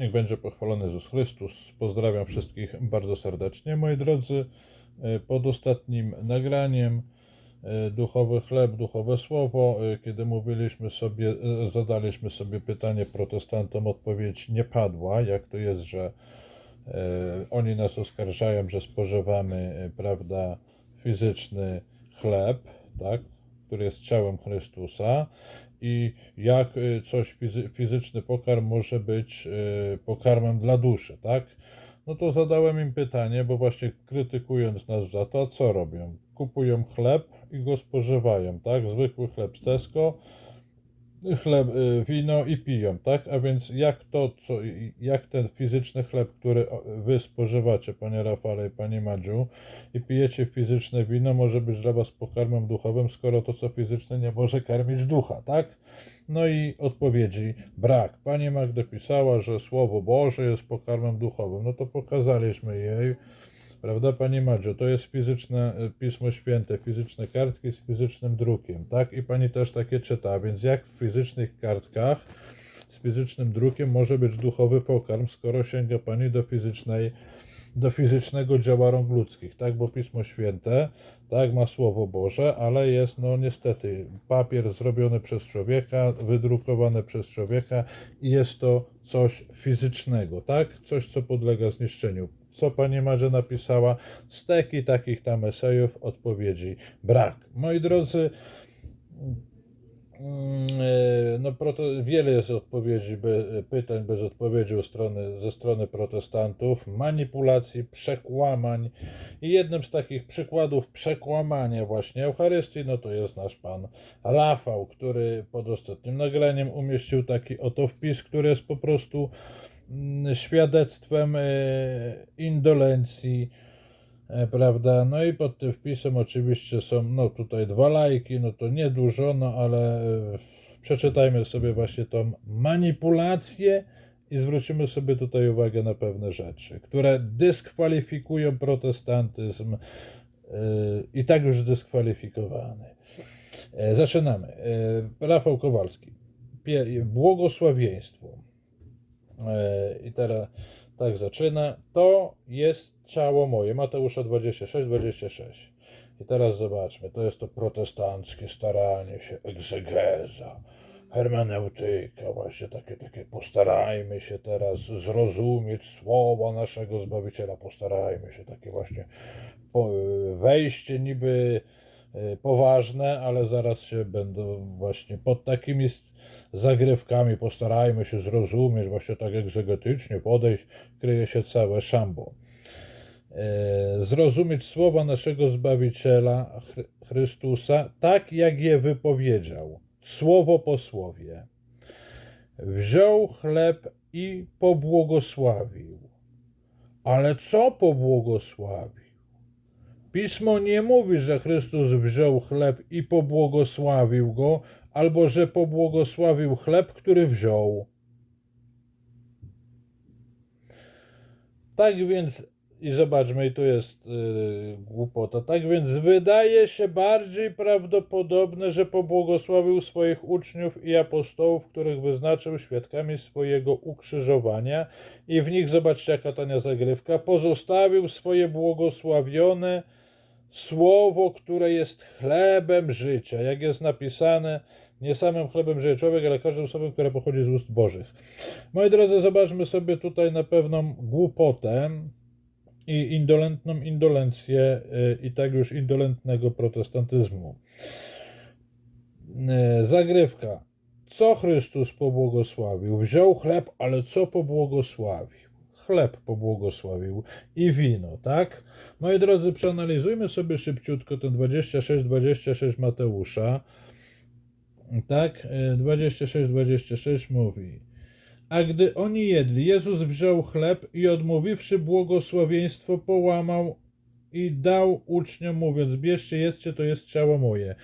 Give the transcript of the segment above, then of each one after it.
Niech będzie pochwalony Jezus Chrystus. Pozdrawiam wszystkich bardzo serdecznie. Moi drodzy, e, pod ostatnim nagraniem e, Duchowy chleb, duchowe słowo, e, kiedy mówiliśmy sobie, zadaliśmy sobie pytanie protestantom, odpowiedź nie padła. Jak to jest, że oni nas oskarżają, że spożywamy, prawda, fizyczny chleb, tak, który jest ciałem Chrystusa i jak y, coś fizy- fizyczny pokarm może być y, pokarmem dla duszy, tak? No to zadałem im pytanie, bo właśnie krytykując nas za to, co robią? Kupują chleb i go spożywają, tak? Zwykły chleb z Tesco, chleb, y, wino i piją, tak? A więc jak to, co, jak ten fizyczny chleb, który wy spożywacie, panie Rafale i panie Madziu, i pijecie fizyczne wino, może być dla was pokarmem duchowym, skoro to, co fizyczne, nie może karmić ducha, tak? No i odpowiedzi brak. Pani Magda pisała, że Słowo Boże jest pokarmem duchowym. No to pokazaliśmy jej, prawda, Pani Madzio? To jest fizyczne e, Pismo Święte, fizyczne kartki z fizycznym drukiem, tak? I Pani też takie czyta, więc jak w fizycznych kartkach z fizycznym drukiem może być duchowy pokarm, skoro sięga Pani do fizycznej do fizycznego dzieła rąk ludzkich, tak? Bo Pismo Święte, tak, ma Słowo Boże, ale jest, no niestety, papier zrobiony przez człowieka, wydrukowany przez człowieka i jest to coś fizycznego, tak? Coś, co podlega zniszczeniu. Co Pani Madzia napisała? Steki takich tam esejów, odpowiedzi brak. Moi drodzy, Mm, e, No, wiele jest odpowiedzi, be, pytań bez odpowiedzi strony, ze strony protestantów, manipulacji, przekłamań. I jednym z takich przykładów przekłamania właśnie Eucharystii, no to jest nasz pan Rafał, który pod ostatnim nagraniem umieścił taki oto wpis, który jest po prostu świadectwem e, indolencji E, prawda? No i pod tym wpisem oczywiście są, no tutaj dwa lajki, no to niedużo, no ale e, przeczytajmy sobie właśnie tą manipulację i zwrócimy sobie tutaj uwagę na pewne rzeczy, które dyskwalifikują protestantyzm i tak już dyskwalifikowany. Zaczynamy. Rafał Kowalski. Błogosławieństwo. E, I teraz tak zaczyna. To jest ciało moje. Mateusza 26, 26. I teraz zobaczmy. To jest to protestanckie staranie się, egzegeza, hermeneutyka, właśnie takie, takie postarajmy się teraz zrozumieć słowa naszego Zbawiciela, postarajmy się, takie właśnie wejście niby poważne, ale zaraz się będą właśnie pod takimi zagrywkami postarajmy się zrozumieć, właśnie tak egzegetycznie podejść, kryje się całe szambo. E, Zrozumieć słowa naszego Zbawiciela Chry- Chrystusa tak, jak je wypowiedział, słowo po słowie. Wziął chleb i pobłogosławił. Ale co pobłogosławił? Pismo nie mówi, że Chrystus wziął chleb i pobłogosławił go, albo że pobłogosławił chleb, który wziął. Tak więc, i zobaczmy, i tu jest yy, głupota. Tak więc wydaje się bardziej prawdopodobne, że pobłogosławił swoich uczniów i apostołów, których wyznaczył świadkami swojego ukrzyżowania, i w nich, zobaczcie, jaka tania zagrywka, pozostawił swoje błogosławione słowo, które jest chlebem życia. Jak jest napisane, nie samym chlebem żyje człowiek, ale każdym słowem, które pochodzi z ust Bożych. Moi drodzy, zobaczmy sobie tutaj na pewną głupotę i indolentną indolencję y, i tak już indolentnego protestantyzmu. Y, Zagrywka. Co Chrystus pobłogosławił? Wziął chleb, ale co pobłogosławił? Chleb pobłogosławił i wino, tak? Moi drodzy, przeanalizujmy sobie szybciutko ten 26-26 Mateusza. Tak, 26-26 mówi. A gdy oni jedli, Jezus wziął chleb i odmówiwszy błogosławieństwo, połamał i dał uczniom, mówiąc: Bierzcie, jedzcie, to jest ciało moje.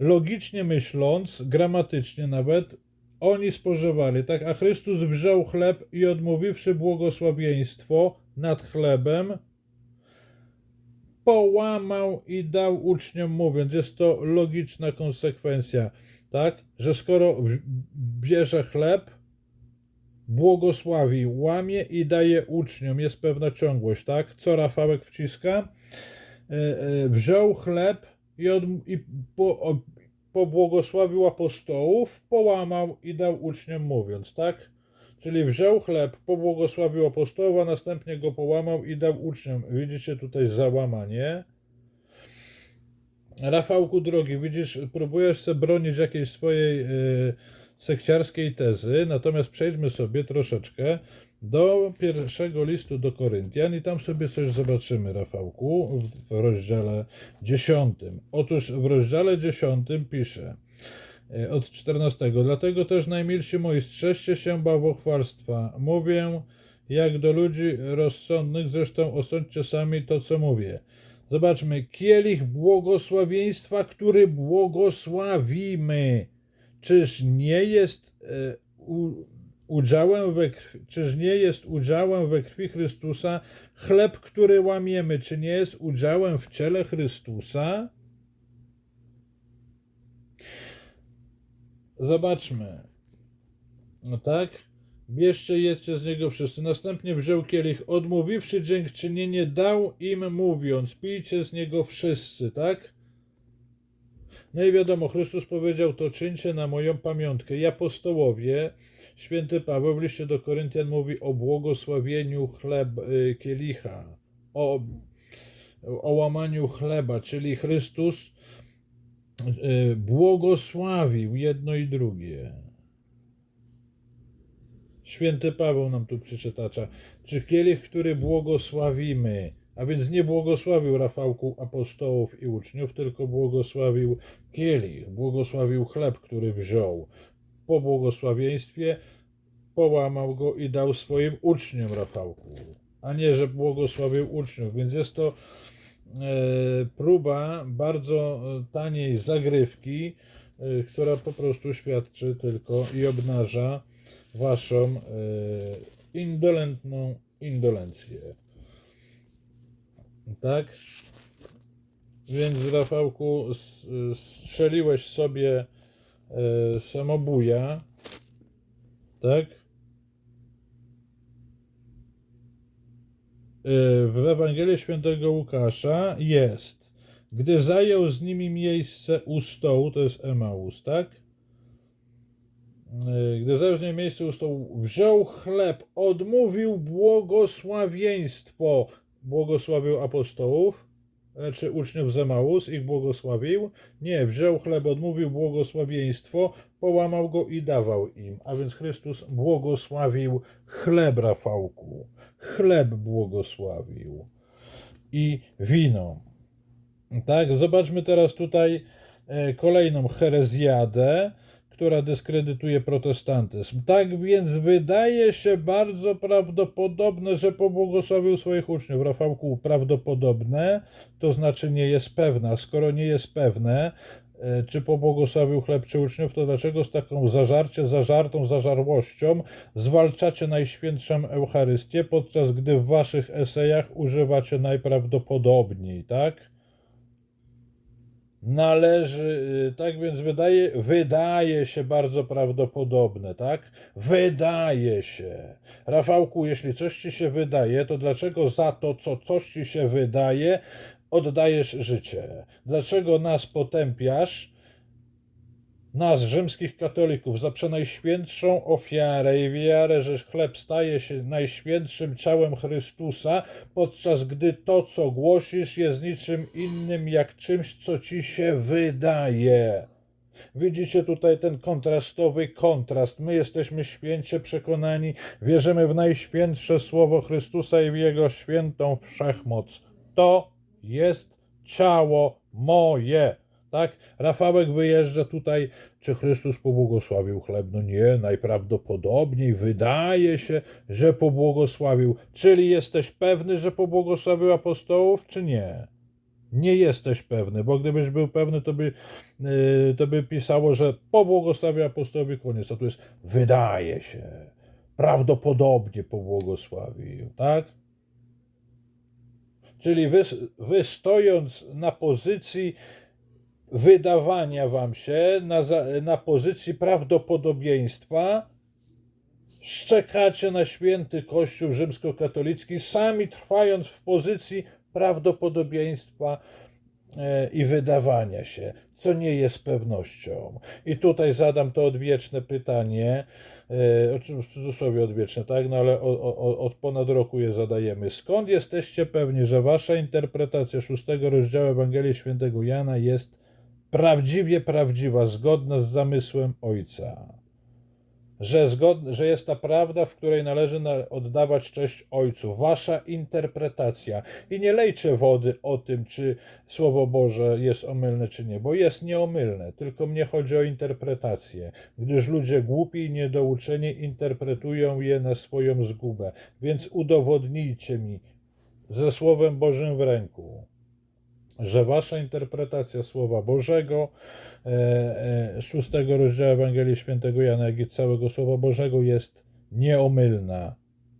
Logicznie myśląc, gramatycznie nawet, oni spożywali, tak? A Chrystus wziął chleb i odmówiwszy błogosławieństwo nad chlebem, połamał i dał uczniom, mówiąc, jest to logiczna konsekwencja, tak? Że skoro bierze chleb, błogosławi, łamie i daje uczniom. Jest pewna ciągłość, tak? Co Rafałek wciska? E, e, Wziął chleb i, od, i po, o, pobłogosławił apostołów, połamał i dał uczniom mówiąc, tak? Czyli wziął chleb, pobłogosławił apostołów, a następnie go połamał i dał uczniom. Widzicie tutaj załamanie. Rafałku drogi, widzisz, próbujesz sobie bronić jakiejś swojej y, sekciarskiej tezy, natomiast przejdźmy sobie troszeczkę do pierwszego listu do Koryntian i tam sobie coś zobaczymy, Rafałku, w, rozdziale 10. Otóż w rozdziale 10 pisze y, od 14. Dlatego też najmilsi moi, strzeżcie się bałwochwalstwa. Mówię jak do ludzi rozsądnych, zresztą osądźcie sami to, co mówię. Zobaczmy, kielich błogosławieństwa, który błogosławimy. Czyż nie jest e, udziałem we krwi, czyż nie jest udziałem we krwi Chrystusa chleb, który łamiemy, czy nie jest udziałem w ciele Chrystusa? Zobaczmy. No tak? Bierzcie, jedzcie z niego wszyscy. Następnie wziął kielich, odmówiwszy dziękczynienie, dał im mówiąc, pijcie z niego wszyscy, tak? No i wiadomo, Chrystus powiedział, to czyńcie na moją pamiątkę. I apostołowie, święty Paweł w liście do Koryntian mówi o błogosławieniu chleb, y, kielicha, o, o łamaniu chleba, czyli Chrystus y, błogosławił jedno i drugie. Święty Paweł nam tu przeczytacza, czy kielich, który błogosławimy, a więc nie błogosławił Rafałku apostołów i uczniów, tylko błogosławił kielich, błogosławił chleb, który wziął. Po błogosławieństwie połamał go i dał swoim uczniom Rafałku, a nie, że błogosławił uczniów. Więc jest to e, próba bardzo taniej zagrywki, e, która po prostu świadczy tylko i obnaża waszą e, indolentną indolencję. Tak? Więc Rafałku strzeliłeś sobie e, samobuja. Tak? E, W Ewangelii Świętego Łukasza jest, gdy zajął z nimi miejsce u stołu, to jest Emaus, tak? E, Gdy zajął z nimi miejsce u stołu, wziął chleb, odmówił błogosławieństwo, błogosławił apostołów, e, czy uczniów z Emaus, ich błogosławił. Nie, wziął chleb, odmówił błogosławieństwo, połamał go i dawał im. A więc Chrystus błogosławił chleb Rafałku. Chleb błogosławił. I wino. Tak, zobaczmy teraz tutaj e, kolejną herezjadę, która dyskredytuje protestantyzm. Tak więc wydaje się bardzo prawdopodobne, że pobłogosławił swoich uczniów. Rafałku, prawdopodobne, to znaczy nie jest pewna. Skoro nie jest pewne, e, czy pobłogosławił chleb czy uczniów, to dlaczego z taką zażarcie, zażartą zażarłością zwalczacie Najświętszą Eucharystię, podczas gdy w waszych esejach używacie najprawdopodobniej, tak? Należy, y, tak więc wydaje, wydaje się bardzo prawdopodobne, tak? Wydaje się. Rafałku, jeśli coś ci się wydaje, to dlaczego za to, co coś ci się wydaje, oddajesz życie? Dlaczego nas potępiasz? Nas, rzymskich katolików, za przenajświętszą ofiarę i wiarę, że chleb staje się najświętszym ciałem Chrystusa, podczas gdy to, co głosisz, jest niczym innym jak czymś, co ci się wydaje. Widzicie tutaj ten kontrastowy kontrast. My jesteśmy święcie przekonani, wierzymy w najświętsze słowo Chrystusa i w Jego świętą wszechmoc. To jest ciało moje. Tak? Rafałek wyjeżdża tutaj, czy Chrystus pobłogosławił chleb? No nie, najprawdopodobniej wydaje się, że pobłogosławił. Czyli jesteś pewny, że pobłogosławił apostołów, czy nie? Nie jesteś pewny, bo gdybyś był pewny, to by, yy, to by pisało, że pobłogosławił apostołowi koniec. A tu jest wydaje się, prawdopodobnie pobłogosławił, tak? Czyli wy, wy stojąc na pozycji wydawania wam się, na, na pozycji prawdopodobieństwa, szczekacie na święty Kościół rzymskokatolicki, sami trwając w pozycji prawdopodobieństwa e, i wydawania się, co nie jest pewnością. I tutaj zadam to odwieczne pytanie, e, w cudzysłowie odwieczne, tak, no ale od ponad roku je zadajemy. Skąd jesteście pewni, że wasza interpretacja szóstego rozdziału Ewangelii Świętego Jana jest prawdziwie prawdziwa, zgodna z zamysłem Ojca? że, że jest ta prawda, w której należy na, oddawać cześć Ojcu. Wasza interpretacja. I nie lejcie wody o tym, czy Słowo Boże jest omylne, czy nie, bo jest nieomylne. Tylko mnie chodzi o interpretację, gdyż ludzie głupi i niedouczeni interpretują je na swoją zgubę. Więc udowodnijcie mi ze Słowem Bożym w ręku że wasza interpretacja Słowa Bożego, e, e, szóstego rozdziału Ewangelii Świętego Jana, jak i całego Słowa Bożego jest nieomylna.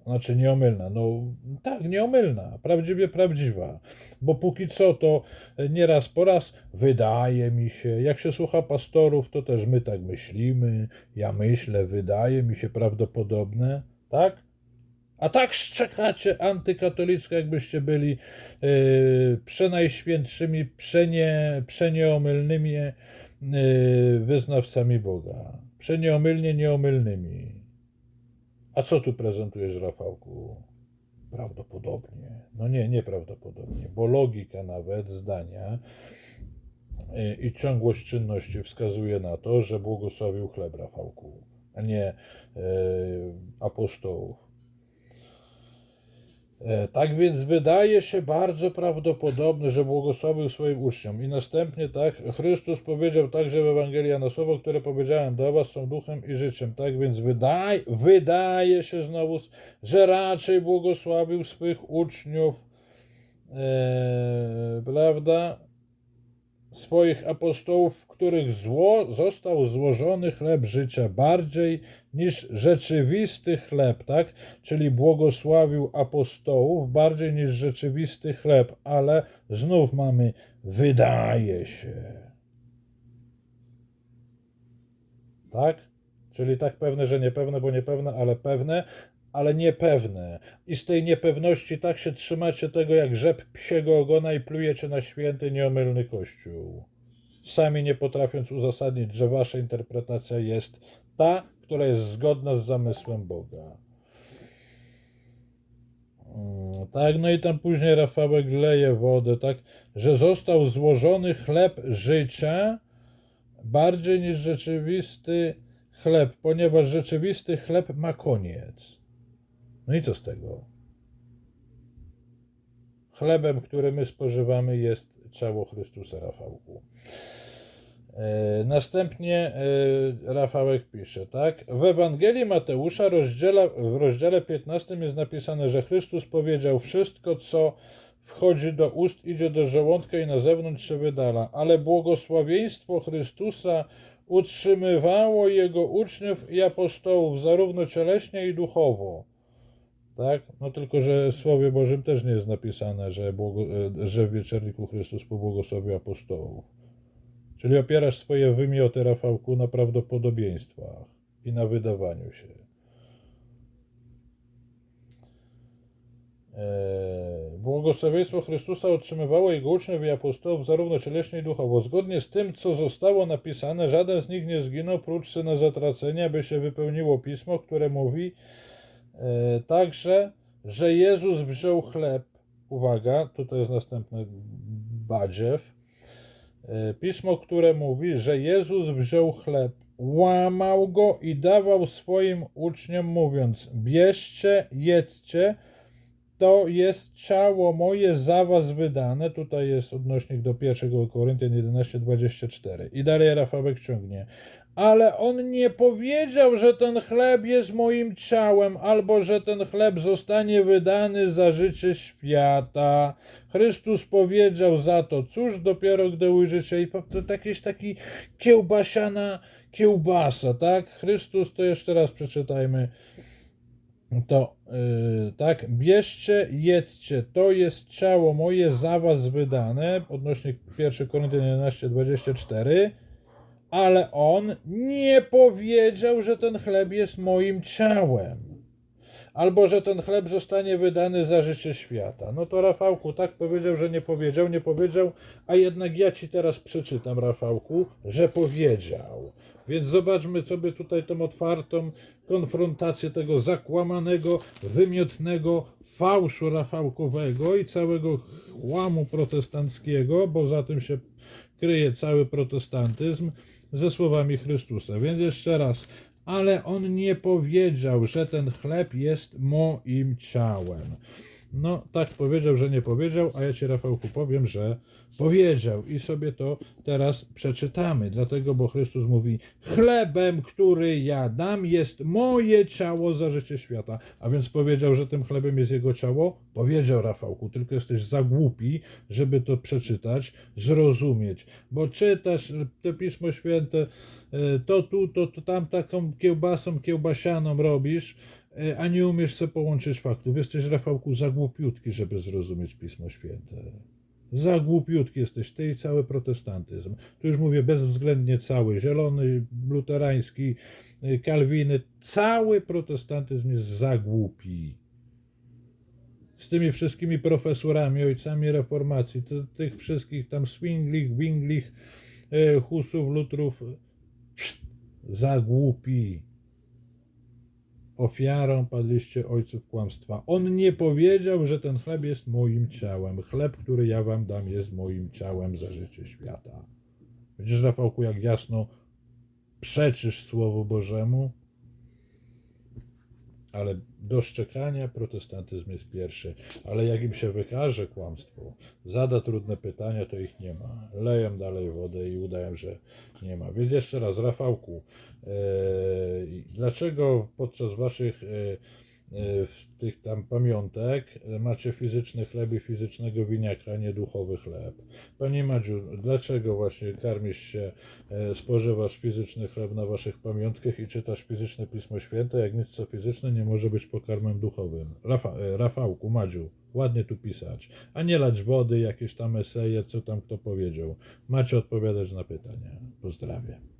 Znaczy nieomylna, no tak, nieomylna, prawdziwie prawdziwa. Bo póki co to nieraz po raz wydaje mi się, jak się słucha pastorów, to też my tak myślimy, ja myślę, wydaje mi się prawdopodobne, tak? A tak szczekacie antykatolicko, jakbyście byli yy, przenajświętszymi, przenie, przenieomylnymi yy, wyznawcami Boga. Przenieomylnie nieomylnymi. A co tu prezentujesz, Rafałku? Prawdopodobnie. No nie, nieprawdopodobnie, bo logika nawet zdania yy, i ciągłość czynności wskazuje na to, że błogosławił chleb Rafałku, a nie yy, apostołów. E, Tak więc wydaje się bardzo prawdopodobne, że błogosławił swoim uczniom. I następnie tak, Chrystus powiedział także w Ewangelii na słowo, które powiedziałem do was są duchem i życiem. Tak więc wydaje, wydaje się znowu, że raczej błogosławił swych uczniów, e, prawda? Swoich apostołów, w których zło, został złożony chleb życia bardziej niż rzeczywisty chleb, tak? Czyli błogosławił apostołów bardziej niż rzeczywisty chleb, ale znów mamy wydaje się. Tak? Czyli tak pewne, że niepewne, bo niepewne, ale pewne, ale niepewne. I z tej niepewności tak się trzymacie tego jak rzep psiego ogona i plujecie na święty, nieomylny Kościół. Sami nie potrafiąc uzasadnić, że wasza interpretacja jest ta, która jest zgodna z zamysłem Boga. Mm, Tak, no i tam później Rafałek leje wodę, tak, że został złożony chleb życia bardziej niż rzeczywisty chleb, ponieważ rzeczywisty chleb ma koniec. No i co z tego? Chlebem, który my spożywamy, jest ciało Chrystusa Rafałku. E, Następnie e, Rafałek pisze, tak? W Ewangelii Mateusza rozdziela, w rozdziale 15 jest napisane, że Chrystus powiedział: Wszystko, co wchodzi do ust, idzie do żołądka i na zewnątrz się wydala, ale błogosławieństwo Chrystusa utrzymywało jego uczniów i apostołów, zarówno cieleśnie i duchowo. Tak? No tylko, że w Słowie Bożym też nie jest napisane, że, błogo, e, że w wieczerniku Chrystus pobłogosławił apostołów. Czyli opierasz swoje wymioty, Rafałku, na prawdopodobieństwach i na wydawaniu się. Eee, Błogosławieństwo Chrystusa otrzymywało jego uczniów i apostołów zarówno cieleśnie i duchowo. Zgodnie z tym, co zostało napisane, żaden z nich nie zginął, prócz syna zatracenia, by się wypełniło pismo, które mówi e, także, że Jezus wziął chleb. Uwaga, tutaj jest następny badziew. E, Pismo, które mówi, że Jezus wziął chleb, łamał go i dawał swoim uczniom, mówiąc: Bierzcie, jedzcie, to jest ciało moje za was wydane. Tutaj jest odnośnik do 1 Koryntian 11:24. I dalej Rafałek ciągnie. Ale on nie powiedział, że ten chleb jest moim ciałem, albo że ten chleb zostanie wydany za życie świata. Chrystus powiedział za to, cóż dopiero gdy ujrzycie, i to jakiś taki kiełbasiana kiełbasa, tak? Chrystus, to jeszcze raz przeczytajmy to yy, tak, bierzcie, jedzcie, to jest ciało moje za was wydane, odnośnie 1 Koryntian 11, 24, ale on nie powiedział, że ten chleb jest moim ciałem. Albo że ten chleb zostanie wydany za życie świata. No to Rafałku tak powiedział, że nie powiedział, nie powiedział, a jednak ja ci teraz przeczytam, Rafałku, że powiedział. Więc zobaczmy sobie tutaj tą otwartą konfrontację tego zakłamanego, wymiotnego fałszu Rafałkowego i całego chłamu protestanckiego, bo za tym się kryje cały protestantyzm, ze słowami Chrystusa. Więc jeszcze raz, ale on nie powiedział, że ten chleb jest moim ciałem. No, tak powiedział, że nie powiedział, a ja ci, Rafałku, powiem, że powiedział. I sobie to teraz przeczytamy. Dlatego, bo Chrystus mówi: Chlebem, który ja dam, jest moje ciało za życie świata. A więc powiedział, że tym chlebem jest jego ciało? Powiedział Rafałku, tylko jesteś za głupi, żeby to przeczytać, zrozumieć. Bo czytasz te Pismo Święte, e, to tu, to, to tam taką kiełbasą kiełbasianą robisz, a nie umiesz sobie połączyć faktów. Jesteś, Rafałku, za głupiutki, żeby zrozumieć Pismo Święte. Za głupiutki jesteś ty i cały protestantyzm. Tu już mówię bezwzględnie cały, zielony, luterański, y, kalwiny, cały protestantyzm jest za głupi. Z tymi wszystkimi profesorami, ojcami reformacji, to, tych wszystkich tam swinglich, winglich, y, husów, lutrów, pst, za głupi ofiarą padliście ojców kłamstwa. On nie powiedział, że ten chleb jest moim ciałem. Chleb, który ja wam dam, jest moim ciałem za życie świata. Widzisz, Rafałku, jak jasno przeczysz Słowu Bożemu, ale do szczekania protestantyzm jest pierwszy. Ale jak im się wykaże kłamstwo, zada trudne pytania, to ich nie ma. Leją dalej wodę i udają, że nie ma. Więc jeszcze raz, Rafałku, e, dlaczego podczas waszych e, w tych tam pamiątek e, macie fizyczny chleb i fizycznego winiaka, a nie duchowy chleb? Panie Madziu, dlaczego właśnie karmisz się, e, spożywasz fizyczny chleb na waszych pamiątkach i czytasz fizyczne Pismo Święte, jak nic co fizyczne nie może być pokarmem duchowym? Rafa, e, Rafałku, Madziu, ładnie tu pisać, a nie lać wody, jakieś tam eseje, co tam kto powiedział. Macie odpowiadać na pytania. Pozdrawiam.